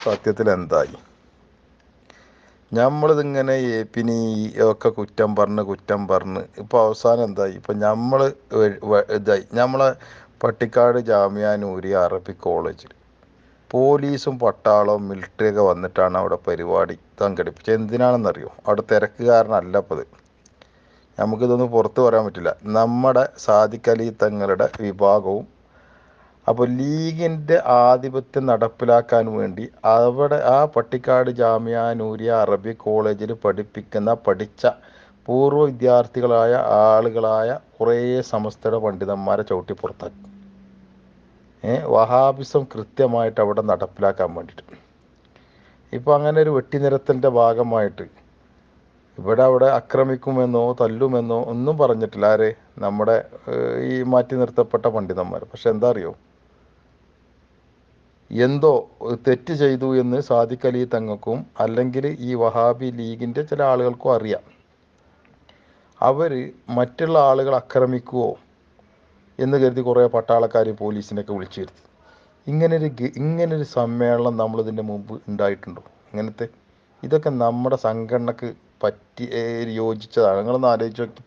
സത്യത്തിൽ എന്തായി നമ്മളിതിങ്ങനെ പിന്നെ ഒക്കെ കുറ്റം പറഞ്ഞ് കുറ്റം പറഞ്ഞ് ഇപ്പോൾ അവസാനം എന്തായി ഇപ്പം നമ്മൾ ഇതായി. നമ്മളെ പട്ടിക്കാട് ജാമ്യാനൂരി നൂരി അറബിക് കോളേജിൽ പോലീസും പട്ടാളവും മിലിറ്ററിയൊക്കെ വന്നിട്ടാണ് അവിടെ പരിപാടി സംഘടിപ്പിച്ചത്. എന്തിനാണെന്നറിയോ? അവിടെ തിരക്കുകാരനല്ല അപ്പോൾ ഇത്. നമുക്കിതൊന്നും പുറത്ത് പറയാൻ പറ്റില്ല. നമ്മുടെ സാദിഖ് തങ്ങളുടെ വിഭാഗവും അപ്പോൾ ലീഗിന്റെ ആധിപത്യം നടപ്പിലാക്കാൻ വേണ്ടി അവിടെ ആ പട്ടിക്കാട് ജാമ്യ നൂരിയ അറബി കോളേജിൽ പഠിപ്പിക്കുന്ന പഠിച്ച പൂർവ വിദ്യാർത്ഥികളായ ആളുകളായ കുറേ സമസ്തയുടെ പണ്ഡിതന്മാരെ ചവിട്ടി പുറത്താക്കി. വഹാബിസം കൃത്യമായിട്ട് അവിടെ നടപ്പിലാക്കാൻ വേണ്ടിയിട്ട്. ഇപ്പോൾ അങ്ങനെ ഒരു വെട്ടിനിരത്തലിന്റെ ഭാഗമായിട്ട് ഇവിടെ അവിടെ ആക്രമിക്കുമെന്നോ തല്ലുമെന്നോ ഒന്നും പറഞ്ഞിട്ടില്ല. ആരെ? നമ്മുടെ ഈ മാറ്റി നിർത്തപ്പെട്ട പണ്ഡിതന്മാർ പക്ഷെ എന്താ അറിയോ? എന്തോ തെറ്റ് ചെയ്തു എന്ന് സാദിഖ് അലി തങ്ങൾക്കും അല്ലെങ്കിൽ ഈ വഹാബി ലീഗിന്റെ ചില ആളുകൾക്കും അറിയാം. അവർ മറ്റുള്ള ആളുകൾ ആക്രമിക്കുവോ എന്ന് കരുതി കുറേ പട്ടാളക്കാരെയും പോലീസിനെയൊക്കെ വിളിച്ചു വരുത്തി ഇങ്ങനൊരു ഇങ്ങനൊരു സമ്മേളനം നമ്മളിതിന്റെ മുമ്പ് ഉണ്ടായിട്ടുണ്ടോ? ഇങ്ങനത്തെ ഇതൊക്കെ നമ്മുടെ സംഘടനക്ക് പറ്റി യോജിച്ചതാണ്. നിങ്ങളൊന്ന് ആലോചിച്ച് നോക്കി.